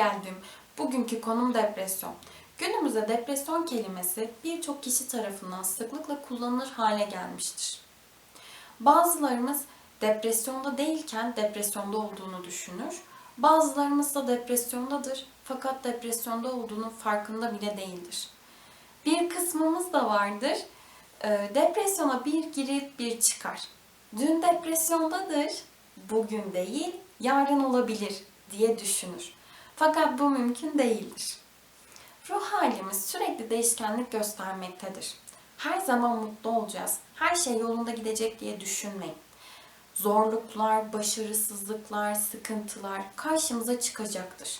geldim. Bugünkü konum depresyon. Günümüzde depresyon kelimesi birçok kişi tarafından sıklıkla kullanılır hale gelmiştir. Bazılarımız depresyonda değilken depresyonda olduğunu düşünür. Bazılarımız da depresyondadır fakat depresyonda olduğunun farkında bile değildir. Bir kısmımız da vardır. e, Depresyona bir girip bir çıkar. Dün depresyondadır, bugün değil, yarın olabilir diye düşünür. Fakat bu mümkün değildir. Ruh halimiz sürekli değişkenlik göstermektedir. Her zaman mutlu olacağız, her şey yolunda gidecek diye düşünmeyin. Zorluklar, başarısızlıklar, sıkıntılar karşımıza çıkacaktır.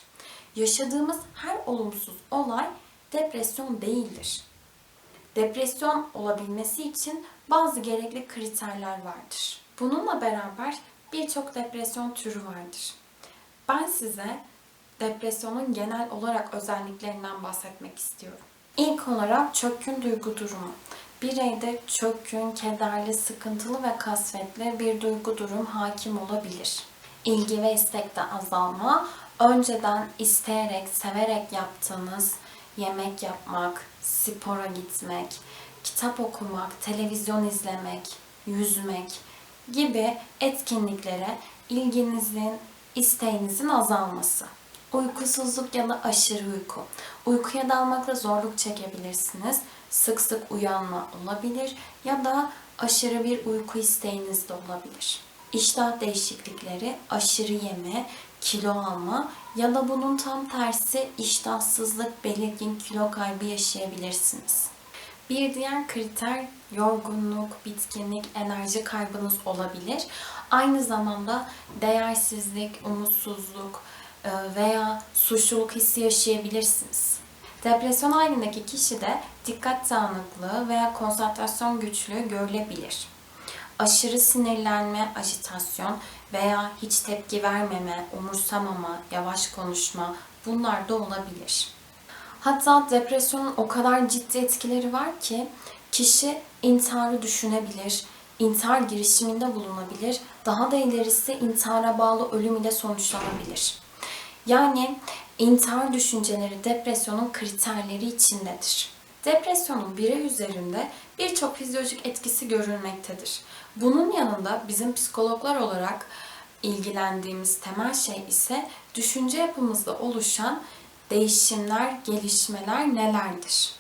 Yaşadığımız her olumsuz olay depresyon değildir. Depresyon olabilmesi için bazı gerekli kriterler vardır. Bununla beraber birçok depresyon türü vardır. Ben size depresyonun genel olarak özelliklerinden bahsetmek istiyorum. İlk olarak çökkün duygu durumu. Bireyde çökkün, kederli, sıkıntılı ve kasvetli bir duygu durum hakim olabilir. İlgi ve istekte azalma, önceden isteyerek, severek yaptığınız yemek yapmak, spora gitmek, kitap okumak, televizyon izlemek, yüzmek gibi etkinliklere ilginizin, isteğinizin azalması. Uykusuzluk ya da aşırı uyku. Uykuya dalmakta zorluk çekebilirsiniz. Sık sık uyanma olabilir ya da aşırı bir uyku isteğiniz de olabilir. İştah değişiklikleri, aşırı yeme, kilo alma ya da bunun tam tersi iştahsızlık, belirgin kilo kaybı yaşayabilirsiniz. Bir diğer kriter yorgunluk, bitkinlik, enerji kaybınız olabilir. Aynı zamanda değersizlik, umutsuzluk veya suçluluk hissi yaşayabilirsiniz. Depresyon halindeki kişide dikkat dağınıklığı veya konsantrasyon güçlüğü görülebilir. Aşırı sinirlenme, ajitasyon veya hiç tepki vermeme, umursamama, yavaş konuşma bunlar da olabilir. Hatta depresyonun o kadar ciddi etkileri var ki kişi intiharı düşünebilir, intihar girişiminde bulunabilir, daha da ilerisi intihara bağlı ölüm ile sonuçlanabilir. Yani intihar düşünceleri depresyonun kriterleri içindedir. Depresyonun birey üzerinde birçok fizyolojik etkisi görülmektedir. Bunun yanında bizim psikologlar olarak ilgilendiğimiz temel şey ise düşünce yapımızda oluşan değişimler, gelişmeler nelerdir?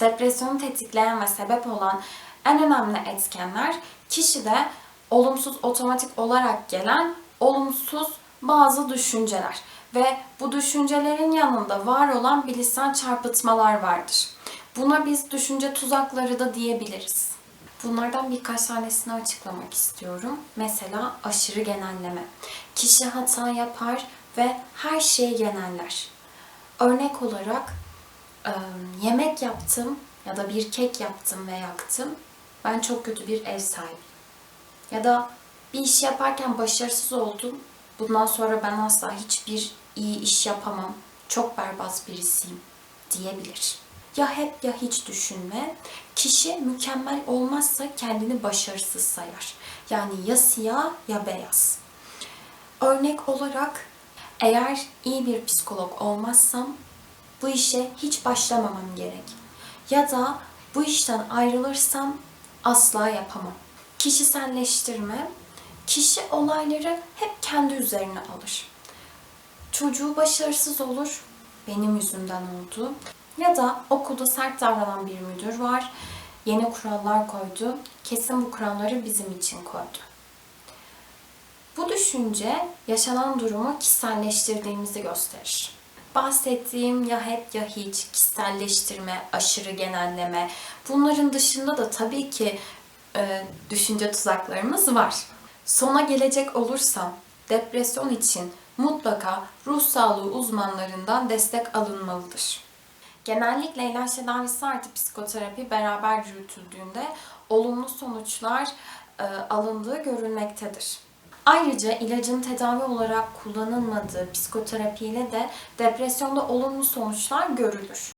Depresyonu tetikleyen ve sebep olan en önemli etkenler kişide olumsuz otomatik olarak gelen olumsuz bazı düşünceler ve bu düşüncelerin yanında var olan bilişsel çarpıtmalar vardır. Buna biz düşünce tuzakları da diyebiliriz. Bunlardan birkaç tanesini açıklamak istiyorum. Mesela aşırı genelleme. Kişi hata yapar ve her şeyi geneller. Örnek olarak yemek yaptım ya da bir kek yaptım ve yaktım. Ben çok kötü bir ev sahibiyim. Ya da bir iş yaparken başarısız oldum. Bundan sonra ben asla hiçbir iyi iş yapamam. Çok berbat birisiyim diyebilir. Ya hep ya hiç düşünme. Kişi mükemmel olmazsa kendini başarısız sayar. Yani ya siyah ya beyaz. Örnek olarak eğer iyi bir psikolog olmazsam bu işe hiç başlamamam gerek. Ya da bu işten ayrılırsam asla yapamam. Kişiselleştirme, kişi olayları hep kendi üzerine alır. Çocuğu başarısız olur, benim yüzümden oldu. Ya da okulda sert davranan bir müdür var, yeni kurallar koydu, kesin bu kuralları bizim için koydu. Bu düşünce yaşanan durumu kişiselleştirdiğimizi gösterir. Bahsettiğim ya hep ya hiç, kişiselleştirme, aşırı genelleme. Bunların dışında da tabii ki e, düşünce tuzaklarımız var. Sona gelecek olursam depresyon için mutlaka ruh sağlığı uzmanlarından destek alınmalıdır. Genellikle ilaç tedavisi artı psikoterapi beraber yürütüldüğünde olumlu sonuçlar e, alındığı görülmektedir. Ayrıca ilacın tedavi olarak kullanılmadığı psikoterapiyle de depresyonda olumlu sonuçlar görülür.